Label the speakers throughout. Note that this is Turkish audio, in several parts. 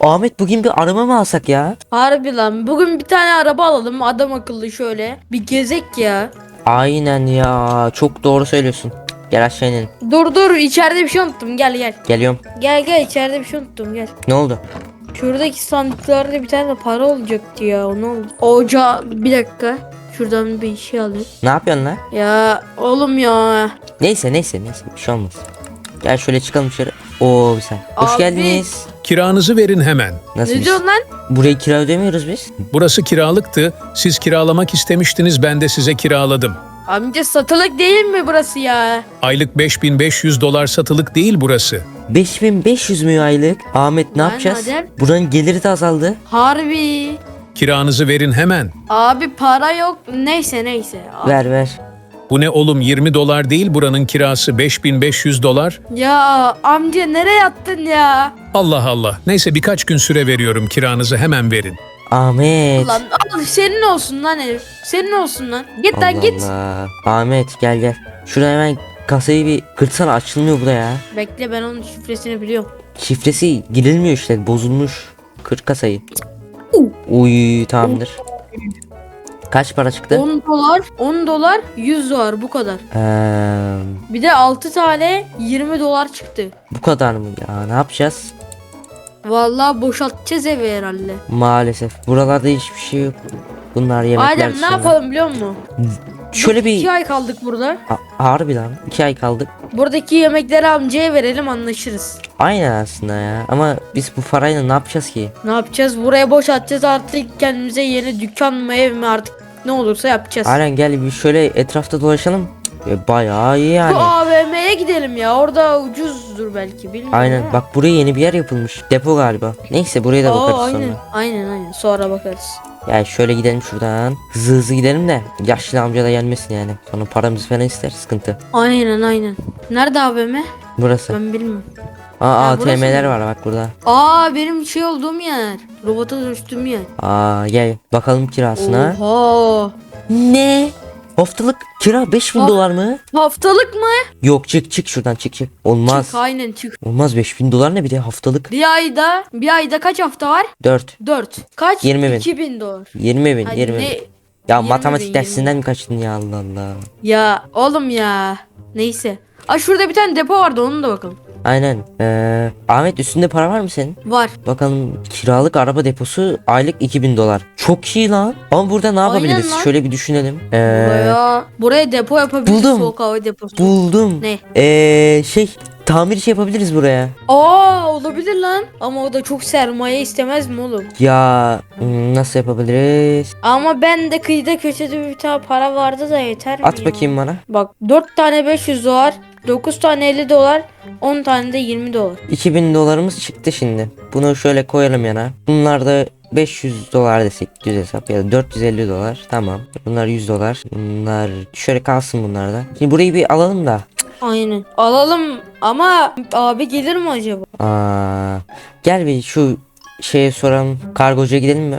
Speaker 1: Ahmet bugün bir araba mı alsak ya?
Speaker 2: Harbi lan bugün bir tane araba alalım adam akıllı şöyle. Bir gezek ya.
Speaker 1: Aynen ya. Çok doğru söylüyorsun. Gel aşağı inelim.
Speaker 2: Dur dur içeride bir şey unuttum gel gel.
Speaker 1: Geliyorum.
Speaker 2: Gel gel içeride bir şey unuttum gel.
Speaker 1: Ne oldu?
Speaker 2: Şuradaki sandıklarda bir tane para olacaktı ya o ne oldu? Oca bir dakika. Şuradan bir şey alayım.
Speaker 1: Ne yapıyorsun lan?
Speaker 2: Ya oğlum ya.
Speaker 1: Neyse neyse neyse. Bir şey olmaz. Gel şöyle çıkalım dışarı. Oo bir saniye. Hoş
Speaker 2: Abi.
Speaker 1: geldiniz.
Speaker 3: Kiranızı verin hemen.
Speaker 1: Nasıl
Speaker 2: Ne
Speaker 1: biz?
Speaker 2: diyorsun lan?
Speaker 1: Burayı kira ödemiyoruz biz.
Speaker 3: Burası kiralıktı. Siz kiralamak istemiştiniz ben de size kiraladım.
Speaker 2: Amca satılık değil mi burası ya?
Speaker 3: Aylık 5500 dolar satılık değil burası.
Speaker 1: 5500 mü aylık? Ahmet ne
Speaker 2: Lan
Speaker 1: yapacağız?
Speaker 2: Adem.
Speaker 1: Buranın geliri de azaldı.
Speaker 2: Harbi.
Speaker 3: Kiranızı verin hemen.
Speaker 2: Abi para yok. Neyse neyse. Abi-
Speaker 1: Ver ver.
Speaker 3: Bu ne oğlum 20 dolar değil buranın kirası 5500 dolar.
Speaker 2: Ya amca nereye attın ya?
Speaker 3: Allah Allah. Neyse birkaç gün süre veriyorum kiranızı hemen verin.
Speaker 1: Ahmet.
Speaker 2: Lan al senin olsun lan herif. Senin olsun lan. Git
Speaker 1: Allah
Speaker 2: lan git.
Speaker 1: Allah. Ahmet gel gel. Şuradan hemen kasayı bir kırtsana açılmıyor bu da ya.
Speaker 2: Bekle ben onun şifresini biliyorum.
Speaker 1: Şifresi girilmiyor işte bozulmuş. Kır kasayı. Uy tamamdır. Kaç para çıktı?
Speaker 2: 10 dolar, 10 dolar, 100 dolar bu kadar.
Speaker 1: Ee,
Speaker 2: Bir de 6 tane 20 dolar çıktı.
Speaker 1: bu kadar mı ya? Ne yapacağız?
Speaker 2: Vallahi boşaltacağız evi herhalde.
Speaker 1: Maalesef. Buralarda hiçbir şey yok. Bunlar yemekler
Speaker 2: Adem ne
Speaker 1: dışında.
Speaker 2: yapalım biliyor musun?
Speaker 1: Şöyle bir
Speaker 2: 2 ay kaldık burada.
Speaker 1: Ha- harbi lan. iki ay kaldık.
Speaker 2: Buradaki yemekleri amcaya verelim anlaşırız.
Speaker 1: Aynen aslında ya. Ama biz bu parayla ne yapacağız ki?
Speaker 2: Ne yapacağız? Buraya boşaltacağız artık kendimize yeni dükkan mı ev mi artık ne olursa yapacağız.
Speaker 1: Aynen gel bir şöyle etrafta dolaşalım. E, bayağı iyi yani.
Speaker 2: Bu AVM'ye gidelim ya. Orada ucuzdur belki bilmiyorum.
Speaker 1: Aynen.
Speaker 2: ama.
Speaker 1: Bak buraya yeni bir yer yapılmış. Depo galiba. Neyse buraya da
Speaker 2: Aa,
Speaker 1: bakarız
Speaker 2: aynen.
Speaker 1: sonra.
Speaker 2: Aynen aynen. Sonra bakarız.
Speaker 1: Ya şöyle gidelim şuradan. Hızlı hızlı gidelim de yaşlı amca da gelmesin yani. Sonra paramızı falan ister sıkıntı.
Speaker 2: Aynen aynen. Nerede AVM?
Speaker 1: Burası.
Speaker 2: Ben bilmiyorum.
Speaker 1: Aa
Speaker 2: Ha, burası
Speaker 1: ATM'ler var bak burada.
Speaker 2: Aa benim şey olduğum yer. Robota dönüştüğüm yer.
Speaker 1: Aa gel bakalım kirasına.
Speaker 2: Oha.
Speaker 1: Ne? Haftalık kira 5000
Speaker 2: Ha-
Speaker 1: dolar mı?
Speaker 2: Haftalık mı?
Speaker 1: Yok çık çık şuradan çık çık. Olmaz.
Speaker 2: Çık aynen çık.
Speaker 1: Olmaz 5000 dolar ne bir de haftalık.
Speaker 2: Bir ayda bir ayda kaç hafta var?
Speaker 1: 4.
Speaker 2: 4. Kaç?
Speaker 1: 20 bin.
Speaker 2: 2000 dolar.
Speaker 1: 20 bin
Speaker 2: Hadi
Speaker 1: 20 bin.
Speaker 2: ne?
Speaker 1: Ya
Speaker 2: 20
Speaker 1: matematik
Speaker 2: bin,
Speaker 1: dersinden mi kaçtın ya Allah Allah.
Speaker 2: Ya oğlum ya. Neyse. Aa şurada bir tane depo vardı onu da bakalım.
Speaker 1: Aynen. Ee, Ahmet üstünde para var mı senin?
Speaker 2: Var.
Speaker 1: Bakalım kiralık araba deposu aylık 2000 dolar. Çok iyi lan. Ama burada ne
Speaker 2: Aynen
Speaker 1: yapabiliriz?
Speaker 2: lan.
Speaker 1: Şöyle bir düşünelim. Ee,
Speaker 2: Buraya, buraya depo yapabiliriz.
Speaker 1: buldum.
Speaker 2: Soğuk hava deposu.
Speaker 1: buldum.
Speaker 2: Ne?
Speaker 1: Ee, şey tamir işi yapabiliriz buraya.
Speaker 2: Aa olabilir lan. Ama o da çok sermaye istemez mi oğlum?
Speaker 1: Ya hmm, nasıl yapabiliriz?
Speaker 2: Ama ben de kıyıda köşede bir tane para vardı da yeter mi
Speaker 1: At
Speaker 2: ya?
Speaker 1: bakayım bana.
Speaker 2: Bak 4 tane 500 dolar, 9 tane 50 dolar, 10 tane de 20 dolar.
Speaker 1: 2000 dolarımız çıktı şimdi. Bunu şöyle koyalım yana. Bunlar da 500 dolar desek düz hesap ya da 450 dolar. Tamam. Bunlar 100 dolar. Bunlar şöyle kalsın bunlar da. Şimdi burayı bir alalım da.
Speaker 2: Aynen. Alalım ama abi gelir mi acaba?
Speaker 1: Aa, gel bir şu şeye soralım. Kargocuya gidelim mi?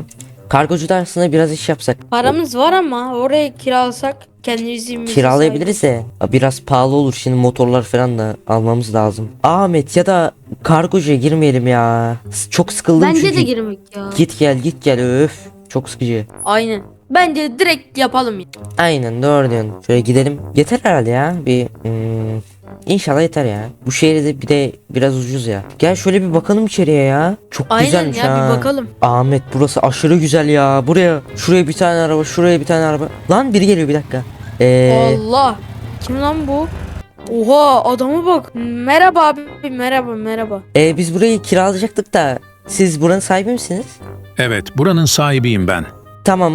Speaker 1: Kargocuda aslında biraz iş yapsak.
Speaker 2: Paramız var ama oraya kiralasak kendimizi
Speaker 1: Kiralayabiliriz de biraz pahalı olur şimdi motorlar falan da almamız lazım. Ahmet ya da kargocuya girmeyelim ya. Çok sıkıldım.
Speaker 2: Bence
Speaker 1: çünkü.
Speaker 2: de girmek ya.
Speaker 1: Git gel git gel öf. Çok sıkıcı.
Speaker 2: Aynen. Bence direkt yapalım ya.
Speaker 1: Aynen doğru diyorsun. Şöyle gidelim. Yeter herhalde ya. Bir hmm, İnşallah yeter ya. Bu şehirde bir de biraz ucuz ya. Gel şöyle bir bakalım içeriye ya. Çok
Speaker 2: Aynen
Speaker 1: güzelmiş
Speaker 2: ya
Speaker 1: ha.
Speaker 2: bir bakalım.
Speaker 1: Ahmet burası aşırı güzel ya. Buraya şuraya bir tane araba, şuraya bir tane araba. Lan biri geliyor bir dakika. Ee,
Speaker 2: Allah. Kim lan bu? Oha adama bak. Merhaba abi. Merhaba merhaba.
Speaker 1: e, biz burayı kiralayacaktık da siz buranın sahibi misiniz?
Speaker 3: Evet buranın sahibiyim ben.
Speaker 1: Tamam.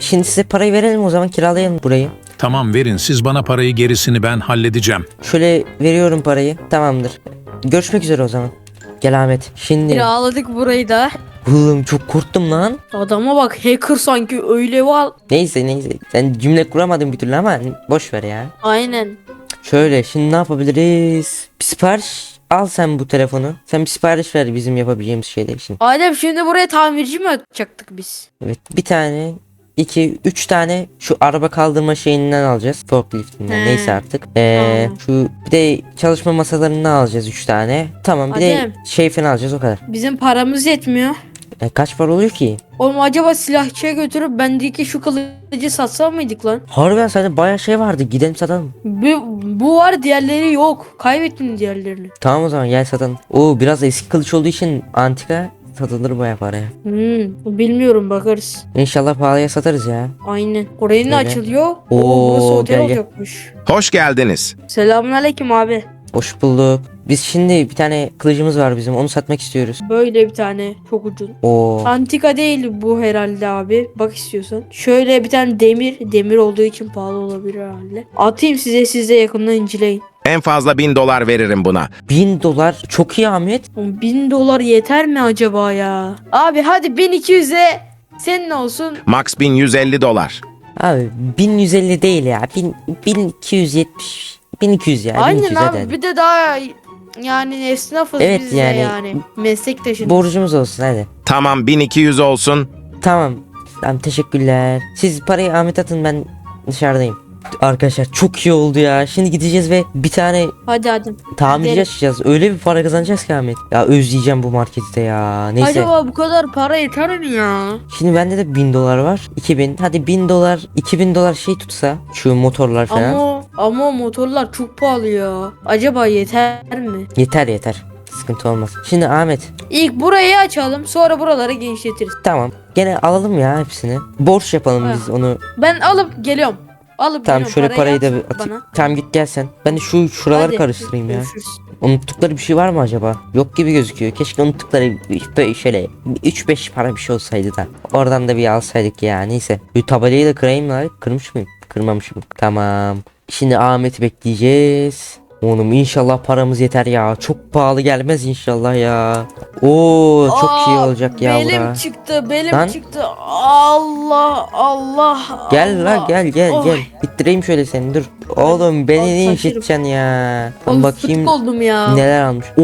Speaker 1: Şimdi size parayı verelim o zaman kiralayalım burayı.
Speaker 3: Tamam verin siz bana parayı gerisini ben halledeceğim.
Speaker 1: Şöyle veriyorum parayı. Tamamdır. Görüşmek üzere o zaman. Gel Ahmet. Şimdi
Speaker 2: Kiraladık burayı da.
Speaker 1: Oğlum çok korktum lan.
Speaker 2: Adama bak hacker sanki öyle var.
Speaker 1: Neyse neyse. Sen cümle kuramadın bir türlü ama boş ver ya.
Speaker 2: Aynen.
Speaker 1: Şöyle şimdi ne yapabiliriz? Bir sipariş al sen bu telefonu. Sen bir sipariş ver bizim yapabileceğimiz şeyler için.
Speaker 2: Adem şimdi buraya tamirci mi atacaktık biz?
Speaker 1: Evet bir tane 2 3 tane şu araba kaldırma şeyinden alacağız. Forkliftinden
Speaker 2: He.
Speaker 1: neyse artık. Ee,
Speaker 2: Tamam.
Speaker 1: şu bir de çalışma masalarından alacağız 3 tane. Tamam bir de
Speaker 2: Adem.
Speaker 1: şey falan alacağız o kadar.
Speaker 2: Bizim paramız yetmiyor.
Speaker 1: E, kaç para oluyor ki?
Speaker 2: Oğlum acaba silahçıya götürüp bendeki şu kılıcı satsam mıydık lan?
Speaker 1: Harbiden sende bayağı şey vardı. Gidelim satalım.
Speaker 2: Bu, bu var diğerleri yok. Kaybettim diğerlerini.
Speaker 1: Tamam o zaman gel satalım. Oo biraz eski kılıç olduğu için antika satılır bayağı paraya.
Speaker 2: Hmm, bilmiyorum bakarız.
Speaker 1: İnşallah pahalıya satarız ya.
Speaker 2: Aynen. Oraya ne
Speaker 1: Öyle.
Speaker 2: açılıyor?
Speaker 1: Oo,
Speaker 2: Oo, burası otel
Speaker 1: gel, gel.
Speaker 2: olacakmış.
Speaker 4: Hoş geldiniz.
Speaker 2: Selamünaleyküm abi.
Speaker 1: Hoş bulduk. Biz şimdi bir tane kılıcımız var bizim. Onu satmak istiyoruz.
Speaker 2: Böyle bir tane çok ucuz.
Speaker 1: Oo.
Speaker 2: Antika değil bu herhalde abi. Bak istiyorsan. Şöyle bir tane demir. Demir olduğu için pahalı olabilir herhalde. Atayım size siz de yakından inceleyin.
Speaker 4: En fazla 1000 dolar veririm buna.
Speaker 1: 1000 dolar çok iyi Ahmet.
Speaker 2: Oğlum, 1000 dolar yeter mi acaba ya? Abi hadi 1200'e senin olsun.
Speaker 4: Max 1150 dolar.
Speaker 1: Abi 1150 değil ya. 1000, 1270. 1200 ya.
Speaker 2: Aynen
Speaker 1: 1200
Speaker 2: abi
Speaker 1: hadi.
Speaker 2: bir de daha yani esnafız
Speaker 1: Evet,
Speaker 2: biz de
Speaker 1: yani-
Speaker 2: yani.
Speaker 1: Borcumuz olsun hadi.
Speaker 4: Tamam 1200 olsun.
Speaker 1: Tamam. Tamam teşekkürler. Siz parayı Ahmet atın ben dışarıdayım. Arkadaşlar çok iyi oldu ya. Şimdi gideceğiz ve bir tane
Speaker 2: hadi hadi.
Speaker 1: tamirci
Speaker 2: Gidelim.
Speaker 1: açacağız. Öyle bir para kazanacağız ki Ahmet. Ya özleyeceğim bu markette ya. Neyse.
Speaker 2: Acaba bu kadar para yeter mi ya?
Speaker 1: Şimdi bende de 1000 dolar var. 2000. Hadi 1000 dolar, 2000 dolar şey tutsa şu motorlar falan.
Speaker 2: Ama ama motorlar çok pahalı ya. Acaba yeter mi?
Speaker 1: Yeter yeter. Sıkıntı olmaz. Şimdi Ahmet
Speaker 2: İlk burayı açalım sonra buraları genişletiriz.
Speaker 1: tamam. Gene alalım ya hepsini. Borç yapalım biz onu.
Speaker 2: Ben alıp geliyorum. Alıp
Speaker 1: Tamam şöyle parayı da bir atayım.
Speaker 2: bana.
Speaker 1: Tamam git gel sen. Ben de şu şuraları
Speaker 2: Hadi,
Speaker 1: karıştırayım ya.
Speaker 2: görüşürüz.
Speaker 1: Unuttukları bir şey var mı acaba? Yok gibi gözüküyor. Keşke unuttukları bir- şöyle 3-5 para bir şey olsaydı da. Oradan da bir alsaydık ya. Neyse. Bu tabelayı da kırayım lan. Kırmış mıyım? Kırmamışım. Tamam. Şimdi Ahmet'i bekleyeceğiz. Oğlum inşallah paramız yeter ya. Çok pahalı gelmez inşallah ya. Oo çok iyi
Speaker 2: Aa,
Speaker 1: olacak ya
Speaker 2: Belim
Speaker 1: bura.
Speaker 2: çıktı, belim
Speaker 1: Lan.
Speaker 2: çıktı. Allah Allah.
Speaker 1: Gel la gel gel
Speaker 2: Oy.
Speaker 1: gel. İttireyim şöyle seni dur. Oğlum beni ne işiteceksin ya. Ben
Speaker 2: Oğlum,
Speaker 1: bakayım
Speaker 2: oldum ya.
Speaker 1: neler almış. Oo.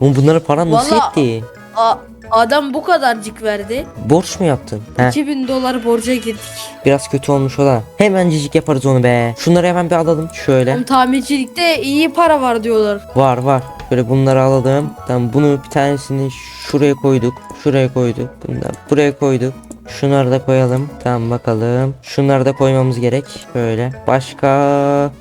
Speaker 1: Oğlum bunlara para nasıl
Speaker 2: Vallahi-
Speaker 1: yetti?
Speaker 2: A- adam bu kadarcık verdi.
Speaker 1: Borç mu yaptın? Heh,
Speaker 2: 2000 dolar borca girdik.
Speaker 1: biraz kötü olmuş o da. Hemen cicik yaparız onu be. Şunları hemen bir alalım. Şöyle.
Speaker 2: Oğlum tamircilikte iyi para var diyorlar.
Speaker 1: Var var. Şöyle bunları alalım. Tamam bunu bir tanesini şuraya koyduk. Şuraya koyduk. Bunu da buraya koyduk. Şunları da koyalım. Tamam bakalım. Şunları da koymamız gerek. Şöyle. Başka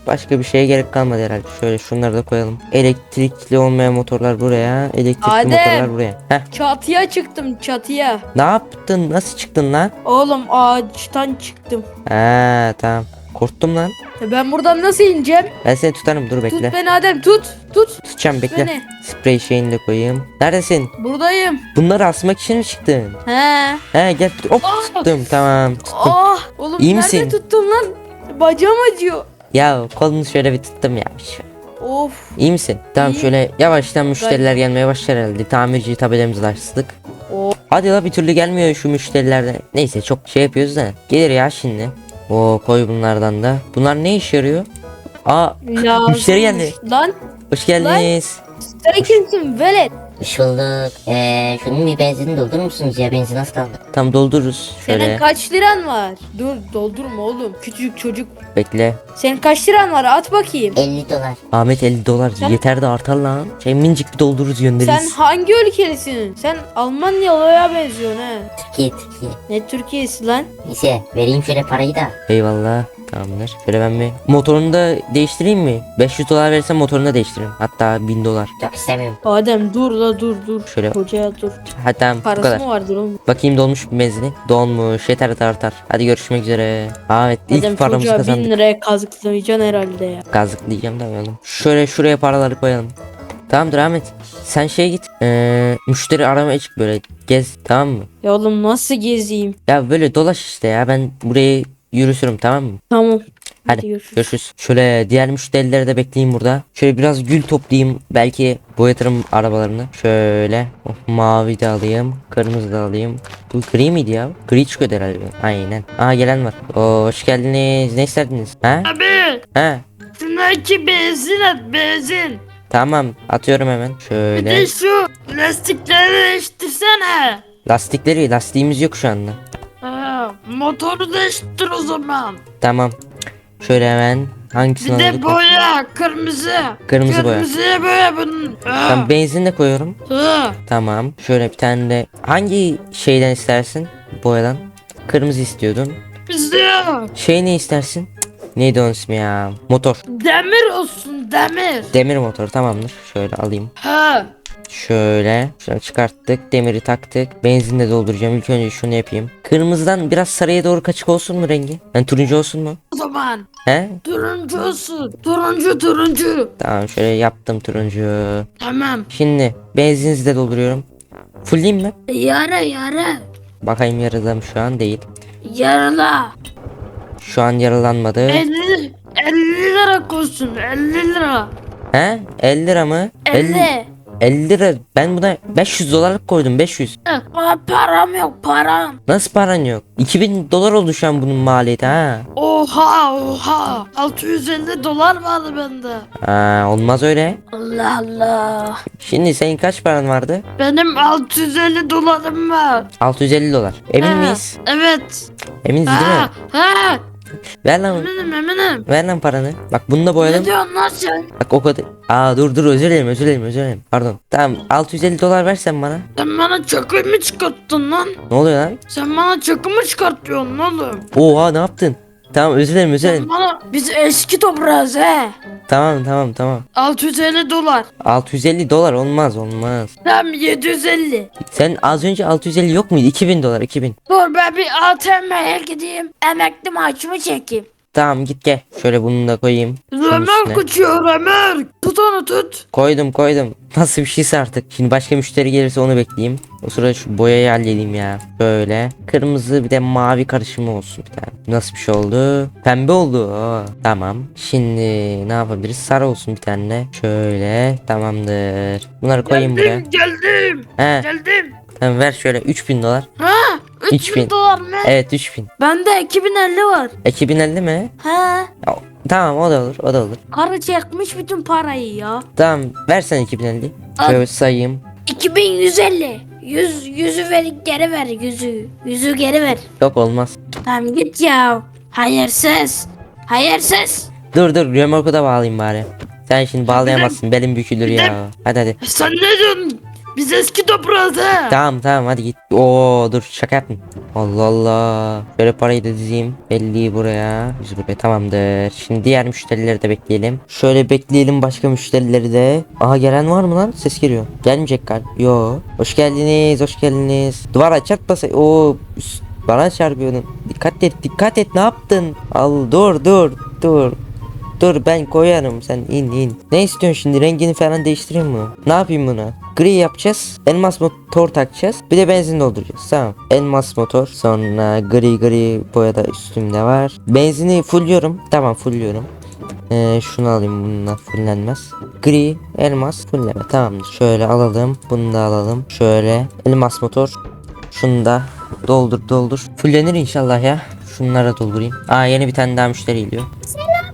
Speaker 1: başka bir şeye gerek kalmadı herhalde. Şöyle şunları da koyalım. Elektrikli olmayan motorlar buraya. Elektrikli
Speaker 2: Adem.
Speaker 1: motorlar buraya. Heh.
Speaker 2: Çatıya çıktım çatıya.
Speaker 1: Ne yaptın? Nasıl çıktın lan?
Speaker 2: Oğlum ağaçtan çıktım.
Speaker 1: Ha tamam. Korktum lan.
Speaker 2: Ben buradan nasıl ineceğim?
Speaker 1: Ben seni tutarım. Dur
Speaker 2: Tut
Speaker 1: bekle.
Speaker 2: beni Adem tut. Tut.
Speaker 1: Tutacağım bekle.
Speaker 2: Beni.
Speaker 1: Sprey şeyini de koyayım. Neredesin?
Speaker 2: Buradayım.
Speaker 1: Bunları asmak için mi çıktın?
Speaker 2: He.
Speaker 1: He gel hop
Speaker 2: Ah!
Speaker 1: tuttum tamam tuttum.
Speaker 2: Oh. Oğlum
Speaker 1: İyi
Speaker 2: nerede
Speaker 1: misin?
Speaker 2: tuttum lan? Bacağım acıyor.
Speaker 1: Ya kolunu şöyle bir tuttum ya.
Speaker 2: Of.
Speaker 1: İyi misin? Tamam
Speaker 2: İyi.
Speaker 1: şöyle yavaştan müşteriler gelmeye başlar herhalde. Tamirci tabelamızı da açtık.
Speaker 2: Oh.
Speaker 1: Hadi la bir türlü gelmiyor şu müşterilerden. Neyse çok şey yapıyoruz da. Gelir ya şimdi. O koy bunlardan da. Bunlar ne işe yarıyor? Aa. Müşteri geldi.
Speaker 2: Lan
Speaker 1: hoş geldiniz.
Speaker 2: sen kimsin velet?
Speaker 5: Hoş bulduk. Ee, şunun bir benzinini doldurur musunuz ya? Benzin az kaldı.
Speaker 1: Tam doldururuz.
Speaker 2: Senin
Speaker 1: Şöyle
Speaker 2: kaç liran var? Dur doldurma oğlum. Küçücük çocuk.
Speaker 1: bekle.
Speaker 2: Senin kaç liran var? At bakayım.
Speaker 5: 50 dolar.
Speaker 1: Ahmet 50 dolar
Speaker 2: Sen-
Speaker 1: yeter de artar lan. Şey mincik bir doldururuz
Speaker 2: Sen
Speaker 1: göndeririz.
Speaker 2: hangi ülkelisin? Sen Almanyalıya benziyorsun he.
Speaker 5: Türkiye, Türkiye.
Speaker 2: Ne Türkiye'si lan?
Speaker 5: Neyse vereyim şöyle parayı da.
Speaker 1: Eyvallah. Tamamdır. Şöyle ben bir motorunu da değiştireyim mi? 500 dolar versem motorunu da değiştiririm. Hatta 1000 dolar.
Speaker 5: Çok istemiyorum.
Speaker 2: Adem dur la dur dur.
Speaker 1: Şöyle.
Speaker 2: Hocaya dur.
Speaker 1: Tamam bu
Speaker 2: Parası
Speaker 1: kadar.
Speaker 2: mı vardır oğlum?
Speaker 1: Bakayım dolmuş mu benzini? Dolmuş. Yeter de artar. Hadi görüşmek üzere. Ahmet ilk
Speaker 2: Adem
Speaker 1: paramızı
Speaker 2: çocuğa bin
Speaker 1: kazandık.
Speaker 2: liraya kazıklayacaksın herhalde ya.
Speaker 1: Kazıklayacağım da oğlum. Şöyle şuraya paraları koyalım. Tamamdır Ahmet. Sen şeye git. Ee, müşteri aramaya çık böyle. Gez tamam mı?
Speaker 2: Ya oğlum nasıl gezeyim?
Speaker 1: Ya böyle dolaş işte ya. Ben burayı yürüsürüm tamam mı?
Speaker 2: Tamam.
Speaker 1: Hadi
Speaker 2: görüşürüz.
Speaker 1: görüşürüz. Şöyle diğer müşterileri de bekleyeyim burada. Şöyle biraz gül toplayayım. Belki boyatırım arabalarını. Şöyle. Oh, mavi de alayım. Kırmızı da alayım. Bu gri miydi ya? Gri çıkıyordu herhalde. Aynen. Aha gelen var. Oo, hoş geldiniz. Ne isterdiniz? Ha?
Speaker 2: Abi
Speaker 1: Ha?
Speaker 2: şuna iki benzin at benzin.
Speaker 1: Tamam. Atıyorum hemen. Şöyle.
Speaker 2: şu lastikleri değiştirsene.
Speaker 1: Lastikleri. Lastiğimiz yok şu anda.
Speaker 2: Motoru değiştir o zaman.
Speaker 1: Tamam. Şöyle hemen hangisini
Speaker 2: Bir de
Speaker 1: aldık?
Speaker 2: boya kırmızı.
Speaker 1: Kırmızı boya.
Speaker 2: Kırmızıya boya bunun.
Speaker 1: Tamam benzin de koyuyorum.
Speaker 2: Hı.
Speaker 1: Tamam. Şöyle bir tane de hangi şeyden istersin? Boyadan. Kırmızı istiyordun.
Speaker 2: Bizde
Speaker 1: Şey ne istersin? Cık, Neydi onun ismi ya? Motor.
Speaker 2: demir olsun demir.
Speaker 1: Demir motor tamamdır. Şöyle alayım.
Speaker 2: Ha.
Speaker 1: Şöyle. Şöyle çıkarttık. Demiri taktık. Benzinle dolduracağım. İlk önce şunu yapayım. Kırmızıdan biraz sarıya doğru kaçık olsun mu rengi? Yani turuncu olsun mu?
Speaker 2: O zaman
Speaker 1: He?
Speaker 2: turuncu olsun. Turuncu turuncu.
Speaker 1: Tamam şöyle yaptım turuncu.
Speaker 2: Tamam.
Speaker 1: Şimdi benzinizi de dolduruyorum. Fullleyeyim mi?
Speaker 2: Yara yara.
Speaker 1: Bakayım yarıladım şu an değil.
Speaker 2: Yarala.
Speaker 1: Şu an yaralanmadı.
Speaker 2: 50, 50 lira koysun 50 lira.
Speaker 1: He? 50 lira mı?
Speaker 2: 50.
Speaker 1: 50 lira. Ben buna 500 dolarlık koydum 500.
Speaker 2: Aa, param yok param.
Speaker 1: Nasıl paran yok? 2000 dolar oldu şu an bunun maliyeti ha.
Speaker 2: Oha oha. 650 dolar vardı bende.
Speaker 1: Aa, olmaz öyle.
Speaker 2: Allah Allah.
Speaker 1: Şimdi senin kaç paran vardı?
Speaker 2: Benim 650 dolarım var.
Speaker 1: 650 dolar. Emin
Speaker 2: Ha,
Speaker 1: miyiz?
Speaker 2: Evet.
Speaker 1: Eminiz değil
Speaker 2: Ha,
Speaker 1: mi?
Speaker 2: ha.
Speaker 1: Ver lan.
Speaker 2: Eminim eminim.
Speaker 1: Ver lan paranı. Bak bunu da boyadım.
Speaker 2: Ne diyorsun lan sen?
Speaker 1: Bak o kadar. Aa dur dur özür dilerim özür dilerim özür dilerim. Pardon. Tamam 650 dolar versen bana.
Speaker 2: Sen bana çakı mı çıkarttın lan?
Speaker 1: Ne oluyor lan?
Speaker 2: Sen bana çakı mı çıkartıyorsun oğlum?
Speaker 1: Oha ne yaptın? Tamam özür dilerim özür dilerim.
Speaker 2: bana... Biz eski toprağız he.
Speaker 1: Tamam tamam tamam.
Speaker 2: 650 dolar.
Speaker 1: 650 dolar olmaz olmaz.
Speaker 2: Tamam 750.
Speaker 1: Sen az önce 650 yok muydu? 2000 dolar 2000.
Speaker 2: Dur ben bir ATM'ye gideyim. Emekli maaşımı çekeyim.
Speaker 1: Tamam git gel. Şöyle bunu da koyayım.
Speaker 2: Ömer kaçıyor Ömer. Tut onu tut.
Speaker 1: Koydum koydum. Nasıl bir şeyse artık. Şimdi başka müşteri gelirse onu bekleyeyim. O sırada şu boyayı halledeyim ya. Böyle. Kırmızı bir de mavi karışımı olsun bir tane. Nasıl bir şey oldu? Pembe oldu. Aa, tamam. Şimdi ne yapabiliriz? Sarı olsun bir tane. Şöyle. Tamamdır. Bunları koyayım buraya.
Speaker 2: Geldim geldim.
Speaker 1: He.
Speaker 2: Geldim.
Speaker 1: Tamam ver şöyle 3000 dolar.
Speaker 2: Ha 3000
Speaker 1: 3000.
Speaker 2: dolar mı?
Speaker 1: Evet 3000.
Speaker 2: Bende 2050 var.
Speaker 1: 2050 mi?
Speaker 2: He.
Speaker 1: Ya, Tamam o da olur o da olur.
Speaker 2: Karı çekmiş bütün parayı ya.
Speaker 1: Tamam versen 2050. Şöyle sayayım.
Speaker 2: 2150. Yüz, yüzü ver geri ver yüzü. Yüzü geri ver.
Speaker 1: Yok olmaz.
Speaker 2: Tamam git ya. Hayırsız. Hayırsız.
Speaker 1: Dur dur römorku da bağlayayım bari. Sen şimdi bağlayamazsın belim bükülür ya. Hadi hadi.
Speaker 2: Sen ne diyorsun? Biz eski toprağız ha.
Speaker 1: Tamam tamam hadi git. Oo dur şaka yapma. Allah Allah. Şöyle parayı da dizeyim. 50'yi buraya. 100 buraya tamamdır. Şimdi diğer müşterileri de bekleyelim. Şöyle bekleyelim başka müşterileri de. Aha gelen var mı lan? Ses geliyor. Gelmeyecek galiba. Yo. Hoş geldiniz. Hoş geldiniz. Duvara çarpmasa. Oo. üst- Bana çarpıyordun. Dikkat et dikkat et ne yaptın? Al dur dur dur. Dur ben koyarım sen in in. Ne istiyorsun şimdi rengini falan değiştireyim mi? Ne yapayım buna? Gri yapacağız. Elmas motor takacağız. Bir de benzin dolduracağız. Tamam. Elmas motor. Sonra gri gri boya da üstümde var. Benzini fullüyorum. Tamam fullüyorum. Ee, şunu alayım bununla fullenmez. Gri, elmas, fulleme tamamdır. Şöyle alalım. Bunu da alalım. Şöyle elmas motor. Şunu da doldur doldur. Fullenir inşallah ya. Şunlara doldurayım. Aa yeni bir tane daha müşteri geliyor.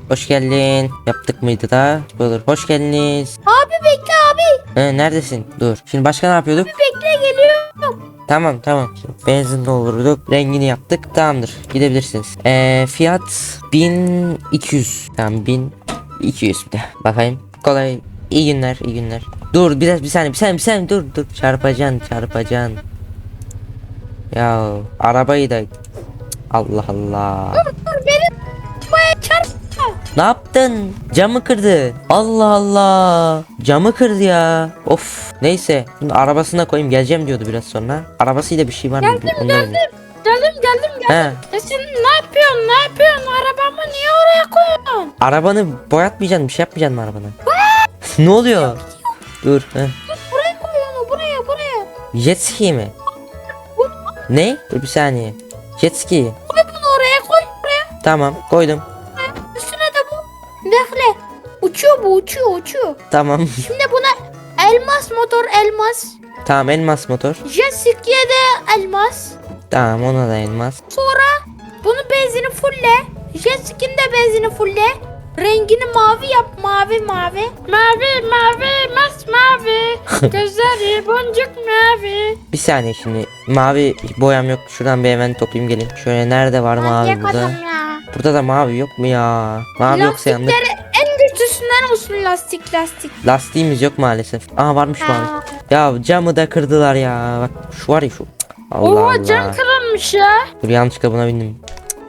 Speaker 1: Hoş geldin. Yaptık mıydı da? Olur. Hoş geldiniz.
Speaker 2: Abi bekle abi.
Speaker 1: Ee, neredesin? Dur. Şimdi başka ne yapıyorduk?
Speaker 2: Bekle geliyorum.
Speaker 1: Tamam tamam. Benzin doldurduk. Rengini yaptık. Tamamdır. Gidebilirsiniz. Ee, fiyat 1200. Tamam 1200 bir de. Bakayım. Kolay. İyi günler, iyi günler. Dur biraz bir saniye, bir saniye, bir saniye dur dur. Çarpacan, çarpacan. Ya arabayı da Allah Allah. Ne yaptın? Camı kırdı. Allah Allah. Camı kırdı ya. Of. Neyse. Şimdi arabasına koyayım geleceğim diyordu biraz sonra. Arabasıyla bir şey var mı? Geldim
Speaker 2: Geldim geldim geldim.
Speaker 1: He.
Speaker 2: E sen ne yapıyorsun ne yapıyorsun? Arabamı niye oraya koyuyorsun?
Speaker 1: Arabanı boyatmayacaksın bir şey yapmayacaksın mı arabana? ne oluyor? Dur. Heh.
Speaker 2: Buraya koy onu buraya buraya.
Speaker 1: Jet ski mi? Ne? Dur bir saniye. Jet ski.
Speaker 2: Koy bunu oraya koy buraya.
Speaker 1: Tamam koydum.
Speaker 2: Uçuyor bu uçuyor uçuyor.
Speaker 1: Tamam.
Speaker 2: Şimdi buna elmas motor elmas.
Speaker 1: tamam elmas motor.
Speaker 2: Jet ski'ye de elmas.
Speaker 1: Tamam ona da elmas.
Speaker 2: Sonra bunu benzini fulle. Jet ski'nin de benzini fulle. Rengini mavi yap mavi mavi. Mavi mavi masmavi. Gözleri boncuk mavi.
Speaker 1: Bir saniye şimdi mavi boyam yok. Şuradan bir hemen toplayayım gelin. Şöyle nerede var mavi burada?
Speaker 2: ya.
Speaker 1: Burada da mavi yok mu ya? Mavi yoksa yandık.
Speaker 2: Lastikleri olsun lastik lastik.
Speaker 1: Lastiğimiz yok maalesef. Aa varmış mavi.
Speaker 2: Ha.
Speaker 1: Ya camı da kırdılar ya. Bak şu var ya şu. Allah
Speaker 2: Oha
Speaker 1: Allah.
Speaker 2: cam kırılmış ya.
Speaker 1: Dur yanlışlıkla buna bindim.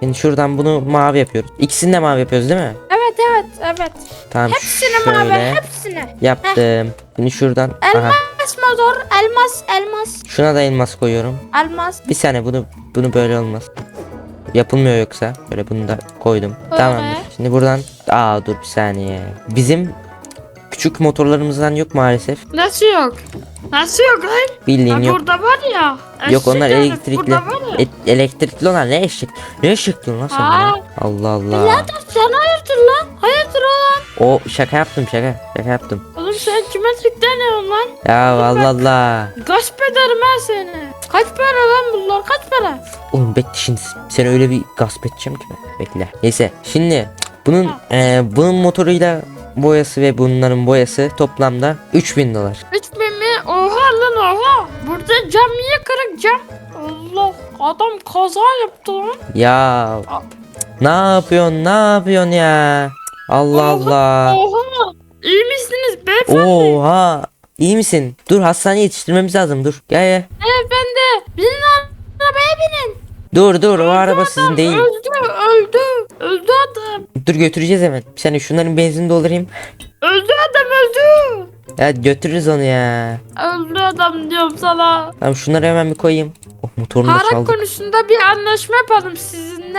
Speaker 1: Şimdi şuradan bunu mavi yapıyoruz. İkisini de mavi yapıyoruz değil mi?
Speaker 2: Evet evet evet.
Speaker 1: Tamam
Speaker 2: Hepsini
Speaker 1: şöyle
Speaker 2: mavi hepsini.
Speaker 1: yaptım. Şimdi şuradan aha,
Speaker 2: Elmas motor elmas elmas
Speaker 1: şuna da elmas koyuyorum.
Speaker 2: elmas.
Speaker 1: Bir saniye bunu bunu böyle olmaz. Yapılmıyor yoksa. Böyle bunu da koydum. Tamam. Şimdi buradan aa dur bir saniye. Bizim küçük motorlarımızdan yok maalesef.
Speaker 2: Nasıl yok? Nasıl yok lan?
Speaker 1: Bildiğin yok.
Speaker 2: Burada var ya.
Speaker 1: Yok onlar
Speaker 2: herif,
Speaker 1: elektrikli.
Speaker 2: Burada var ya.
Speaker 1: E- elektrikli onlar ne eşek? Ne eşekti lan sen
Speaker 2: Aa.
Speaker 1: bana? Allah Allah.
Speaker 2: Sen hayırdır lan? Hayırdır lan?
Speaker 1: O şaka yaptım şaka. Şaka yaptım.
Speaker 2: Oğlum sen kime tıklanıyorsun lan?
Speaker 1: Ya Allah Allah.
Speaker 2: Gasp ederim ha seni. Kaç para lan bunlar? Kaç para?
Speaker 1: Oğlum bekle şimdi seni öyle bir gasp edeceğim ki ben. Bekle. Neyse şimdi bunun e, bunun motoruyla boyası ve bunların boyası toplamda 3000 dolar.
Speaker 2: 3000 mi? Oha lan oha. Burada cam niye kırık cam? Allah adam kaza yaptı lan.
Speaker 1: Ya ne yapıyorsun ne yapıyorsun ya? Allah Allah.
Speaker 2: Oha. İyi misiniz beyefendi?
Speaker 1: Oha. İyi misin? Dur hastaneye yetiştirmemiz lazım dur. Gel gel.
Speaker 2: Beyefendi. Binin arabaya binin.
Speaker 1: Dur dur o araba sizin değil.
Speaker 2: Öldü öldü. Öldü adam.
Speaker 1: Dur götüreceğiz hemen. Bir saniye şunların benzin doldurayım.
Speaker 2: Öldü adam öldü.
Speaker 1: Ya götürürüz onu ya.
Speaker 2: Öldü adam diyorum sana.
Speaker 1: Tamam şunları hemen bir koyayım. Oh motorunu da
Speaker 2: Para
Speaker 1: çaldık.
Speaker 2: konusunda bir anlaşma yapalım sizinle.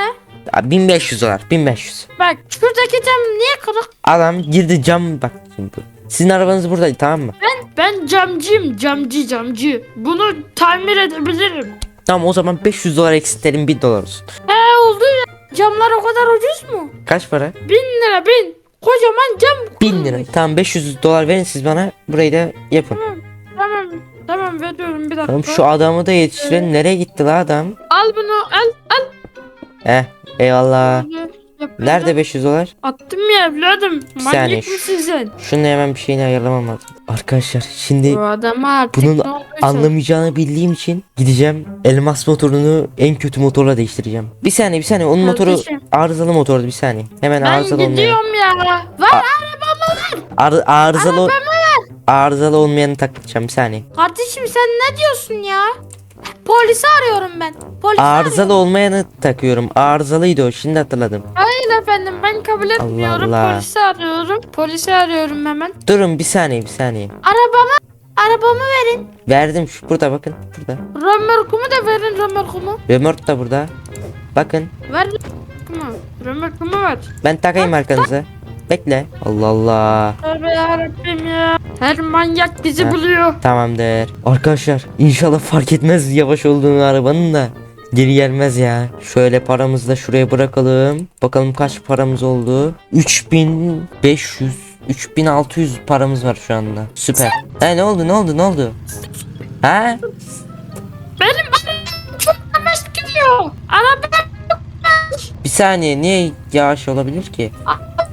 Speaker 1: Ya, 1500 dolar 1500.
Speaker 2: Bak şuradaki cam niye kırık?
Speaker 1: Adam girdi cam bak şimdi. Sizin arabanız buradaydı tamam mı?
Speaker 2: Ben camcıyım camcı camcı. Bunu tamir edebilirim.
Speaker 1: Tamam o zaman 500 dolar eksiltelim 1000 dolar olsun.
Speaker 2: He oldu ya. Camlar o kadar ucuz mu?
Speaker 1: Kaç para?
Speaker 2: Bin lira bin. Kocaman cam.
Speaker 1: 1000 lira. Tamam 500 dolar verin siz bana. Burayı da yapın.
Speaker 2: Tamam tamam veriyorum bir dakika.
Speaker 1: Tamam şu adamı da yetiştirin. Nereye gitti la adam?
Speaker 2: Al bunu al al.
Speaker 1: Eh eyvallah.
Speaker 2: Böyle yapıyorum.
Speaker 1: Nerede 500 dolar?
Speaker 2: Attım ya evladım. Manyak mısın sen?
Speaker 1: Şunu hemen bir şeyini ayarlamam lazım. Arkadaşlar şimdi
Speaker 2: Bu adama artık
Speaker 1: bunun anlamayacağını bildiğim için gideceğim elmas motorunu en kötü motorla değiştireceğim. Bir saniye bir saniye onun motoru
Speaker 2: Kardeşim.
Speaker 1: arızalı motordu bir saniye. Hemen
Speaker 2: Ben
Speaker 1: arızalı olmayan.
Speaker 2: gidiyorum ya. Var arabamı ver.
Speaker 1: Ar- arızalı arızalı olmayanı takacağım bir saniye.
Speaker 2: Kardeşim sen ne diyorsun ya? Polisi arıyorum ben. Polisi
Speaker 1: Arızalı
Speaker 2: arıyorum.
Speaker 1: olmayanı takıyorum. Arızalıydı o şimdi hatırladım.
Speaker 2: Hayır efendim ben kabul etmiyorum.
Speaker 1: Allah.
Speaker 2: Polisi arıyorum. Polisi arıyorum hemen.
Speaker 1: Durun bir saniye bir saniye.
Speaker 2: Arabamı arabamı verin.
Speaker 1: Verdim şu burada bakın burada.
Speaker 2: Römorkumu da verin römorkumu.
Speaker 1: Remote da burada. Bakın
Speaker 2: Ver römorkumu. Römorkumu ver.
Speaker 1: ben takayım arkanıza. Bekle. Allah Allah.
Speaker 2: Tövbe yarabbim ya. Her manyak bizi
Speaker 1: Ha.
Speaker 2: buluyor.
Speaker 1: Tamamdır. Arkadaşlar inşallah fark etmez yavaş olduğunu arabanın da. Geri gelmez ya. Şöyle paramızı da şuraya bırakalım. Bakalım kaç paramız oldu. 3500 3600 paramız var şu anda. Süper. Ha ne oldu ne oldu ne oldu? Ha?
Speaker 2: Benim arabam çok yavaş gidiyor. Arabam
Speaker 1: Bir saniye niye yavaş olabilir ki?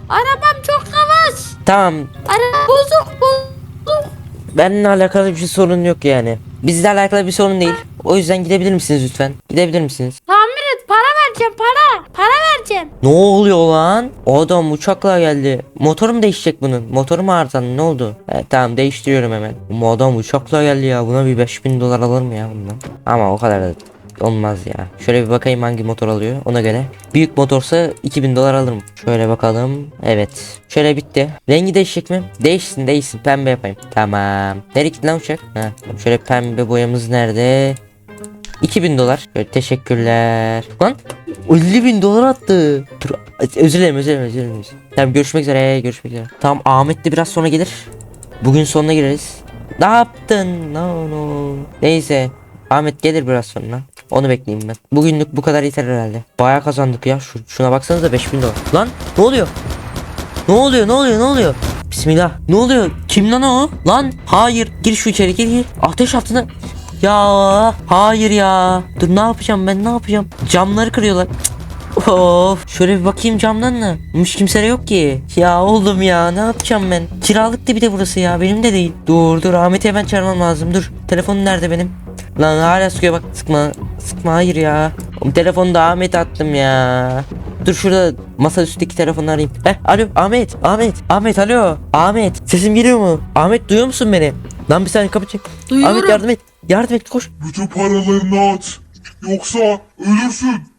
Speaker 2: arabam çok yavaş.
Speaker 1: Tamam
Speaker 2: Araba bozuk bozuk.
Speaker 1: benimle alakalı bir sorun yok yani. Bizle alakalı bir sorun değil. O yüzden gidebilir misiniz lütfen? Gidebilir misiniz?
Speaker 2: Tamir et para vereceğim para. Vereceğim.
Speaker 1: Ne oluyor lan? O adam uçakla geldi. Motorum değişecek bunun. Motorum arızalı ne oldu? He, tamam değiştiriyorum hemen. Bu adam uçakla geldi ya. Buna bir 5000 dolar alır mı ya bundan? Ama o kadar da olmaz ya. Şöyle bir bakayım hangi motor alıyor ona göre. Büyük motorsa 2000 dolar alırım. Şöyle bakalım. Evet. Şöyle bitti. Rengi değişecek mi? Değişsin değişsin. Pembe yapayım. Tamam. Nereye gitti lan uçak? Ha, şöyle pembe boyamız nerede? 2000 dolar. Şöyle teşekkürler. Lan 50 bin dolar attı. Dur özür dilerim özür dilerim özür dilerim. Tamam görüşmek üzere görüşmek üzere. Tamam Ahmet de biraz sonra gelir. Bugün sonuna gireriz. Ne yaptın? No no. Neyse Ahmet gelir biraz sonra. Onu bekleyeyim ben. Bugünlük bu kadar yeter herhalde. Bayağı kazandık ya. Şu, şuna baksanıza 5000 dolar. Lan ne oluyor? Ne oluyor ne oluyor ne oluyor? Bismillah. Ne oluyor? Kim lan o? Lan hayır. Gir şu içeri gir gir. Ateş altına. Ya hayır ya. Dur ne yapacağım ben ne yapacağım? Camları kırıyorlar. Cık. Of şöyle bir bakayım camdan da. Hiç kimse yok ki. Ya oğlum ya ne yapacağım ben? Kiralıktı bir de burası ya benim de değil. Dur dur Ahmet'i hemen çağırmam lazım dur. Telefonum nerede benim? Lan hala sıkıyor bak sıkma. Sıkma hayır ya. Oğlum telefonu da Ahmet attım ya. Dur şurada masa üstteki telefonu arayayım. Heh alo Ahmet Ahmet Ahmet alo Ahmet sesim geliyor mu? Ahmet duyuyor musun beni? Lan bir saniye kapı çek.
Speaker 2: Duyuyorum.
Speaker 1: Ahmet yardım et. Yardım et koş.
Speaker 6: Bütün paralarını at. Yoksa ölürsün.